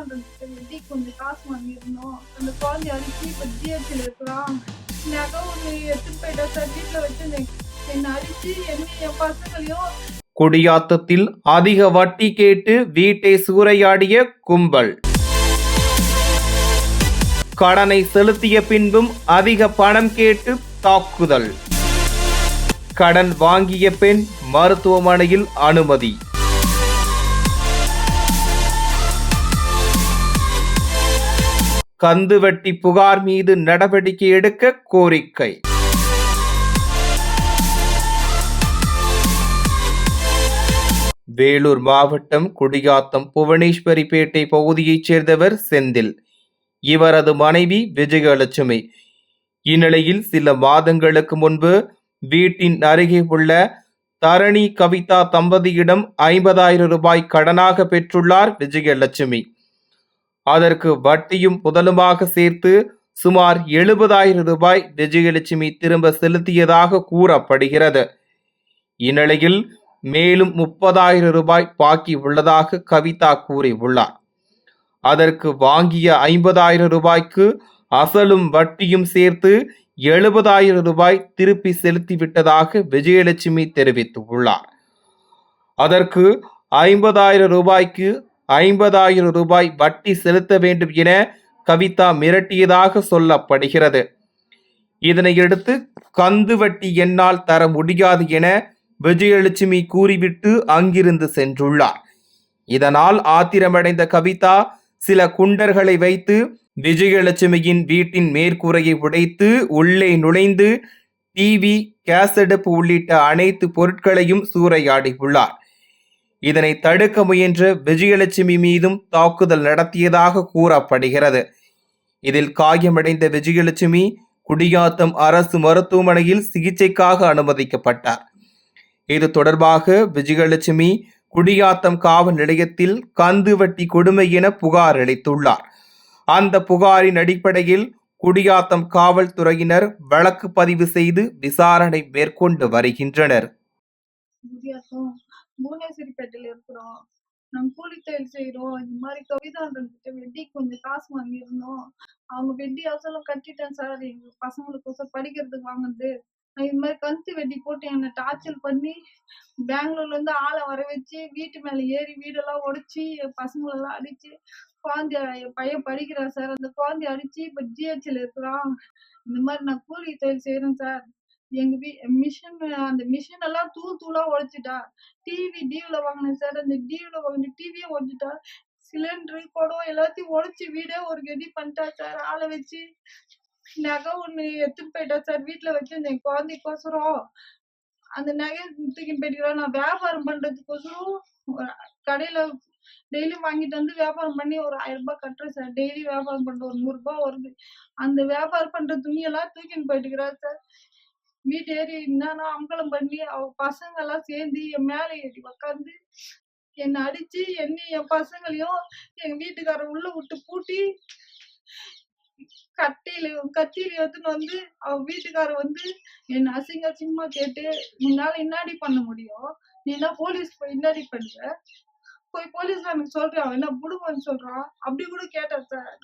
கவிதான்றதுக்கு வெட்டி கொஞ்சம் காசு வாங்கியிருந்தோம். அந்த குழந்தைய அரிசி இப்போ ஜிஹெச்சில் இருக்கிறான் நகை ஒன்று எடுத்துட்டு போயிட்டா சார் வீட்டில் வச்சு என்னை அடிச்சு என்ன என் பசங்களையும் குடியாத்தத்தில் அதிக வட்டி கேட்டு வீட்டை சூறையாடிய கும்பல். கடனை செலுத்திய பின்பும் அதிக பணம் கேட்டு தாக்குதல். கடன் வாங்கிய பெண் மருத்துவமனையில் அனுமதி. கந்துவட்டி புகார் மீது நடவடிக்கை எடுக்க கோரிக்கை. வேலூர் மாவட்டம் குடியாத்தம் புவனேஸ்வரிப்பேட்டை பகுதியைச் சேர்ந்தவர் செந்தில். இவரது மனைவி விஜயலட்சுமி. இந்நிலையில் சில மாதங்களுக்கு முன்பு வீட்டின் அருகே உள்ள தரணி கவிதா தம்பதியிடம் ஐம்பதாயிரம் ரூபாய் கடனாக பெற்றுள்ளார் விஜயலட்சுமி. அதற்கு வட்டியும் முதலுமாக சேர்த்து சுமார் எழுபதாயிரம் ரூபாய் விஜயலட்சுமி திரும்ப செலுத்தியதாக கூறப்படுகிறது. இந்நிலையில் மேலும் முப்பதாயிரம் ரூபாய் பாக்கி உள்ளதாக கவிதா கூறியுள்ளார். அதற்கு வாங்கிய ஐம்பதாயிரம் ரூபாய்க்கு அசலும் வட்டியும் சேர்த்து எழுபதாயிரம் ரூபாய் திருப்பி செலுத்திவிட்டதாக விஜயலட்சுமி தெரிவித்துள்ளார். அதற்கு ஐம்பதாயிரம் ரூபாய்க்கு ஐம்பதாயிரம் ரூபாய் வட்டி செலுத்த வேண்டும் என கவிதா மிரட்டியதாக சொல்லப்படுகிறது. இதனையடுத்து கந்து வட்டி என்னால் தர முடியாது என விஜயலட்சுமி கூறிவிட்டு அங்கிருந்து சென்றுள்ளார். இதனால் ஆத்திரமடைந்த கவிதா சில குண்டர்களை வைத்து விஜயலட்சுமியின் வீட்டின் மேற்கூரையை உடைத்து உள்ளே நுழைந்து டிவி கேசடுப்பு உள்ளிட்ட அனைத்து பொருட்களையும் சூறையாடியுள்ளார். இதனை தடுக்க முயன்ற விஜயலட்சுமி மீதும் தாக்குதல் நடத்தியதாக கூறப்படுகிறது. இதில் காயமடைந்த விஜயலட்சுமி குடியாத்தம் அரசு மருத்துவமனையில் சிகிச்சைக்காக அனுமதிக்கப்பட்டார். இது தொடர்பாக விஜயலட்சுமி குடியாத்தம் காவல் நிலையத்தில் கந்து வட்டி கொடுமை என புகார் அளித்துள்ளார். அந்த புகாரின் அடிப்படையில் குடியாத்தம் காவல்துறையினர் வழக்கு பதிவு செய்து விசாரணை மேற்கொண்டு வருகின்றனர். புவனேஸ்வரிப்பேட்டையில் இருக்கிறோம். நாங்கள் கூலி தொழில் செய்கிறோம் இந்த மாதிரி கவிதான்றதுக்கு வெட்டி கொஞ்சம் காசு வாங்கியிருந்தோம். அவங்க வெட்டி அவசரம் கட்டிட்டேன் சார் எங்கள் பசங்களுக்கோசம் படிக்கிறதுக்கு வாங்குறது. நான் இது மாதிரி கந்து வெட்டி போட்டு என்னை டார்ச்சர் பண்ணி பெங்களூர்ல இருந்து ஆளை வர வச்சு வீட்டு மேல ஏறி வீடெல்லாம் உடைச்சி என் பசங்களெல்லாம் அடிச்சு குழந்தைய என் பையன் படிக்கிறான் சார் அந்த குழந்தைய அடிச்சு இப்ப ஜிஹெச்ல இருக்கிறான். இந்த மாதிரி நான் கூலி தொழில் செய்யறேன் சார் எங்க வீ மிஷின் அந்த மிஷின் எல்லாம் தூள் தூளா உடைச்சிட்டா டிவி டிவில வாங்கினேன் சார். அந்த டிவில வாங்கின டிவியே உடைச்சிட்டா சிலிண்டரு குடம் எல்லாத்தையும் உடைச்சி வீடே ஒரு கெடி பண்ணிட்டா சார். ஆளை வச்சு நகை ஒண்ணு எடுத்துட்டு போயிட்டா சார். வீட்டுல வச்சு என் குழந்தைக்கோசரம் அந்த நகையை தூக்கி போயிட்டு நான் வியாபாரம் பண்றதுக்கோசரம் கடையில டெய்லி வாங்கிட்டு வந்து வியாபாரம் பண்ணி ஒரு ஆயிரம் ரூபாய் கட்டுறேன் சார். டெய்லி வியாபாரம் பண்ற ஒரு நூறு ரூபாய் வருது. அந்த வியாபாரம் பண்ற துணியெல்லாம் தூக்கின்னு போயிட்டுக்கிறாரு சார். வீட்டு ஏறி என்னன்னா அம்பலம் பண்ணி அவ பசங்க எல்லாம் சேர்ந்து என் மேல ஏறி உக்காந்து என்னை அடிச்சு என்னையும் என் பசங்களையும் எங்க வீட்டுக்காரர் உள்ள விட்டு பூட்டி கட்டியில கத்தியில எடுத்துன்னு வந்து அவ வீட்டுக்காரர் வந்து என்ன அசிங்க அசிங்கமா கேட்டு உன்னால இன்னாடி பண்ண முடியும்? நீ என்ன போலீஸ் போய் இன்னாடி பண்ணுவ? போய் போலீஸ் எனக்கு சொல்றான் என்ன புடுங்கன்னு சொல்றான். அப்படி கூட கேட்டா சார்.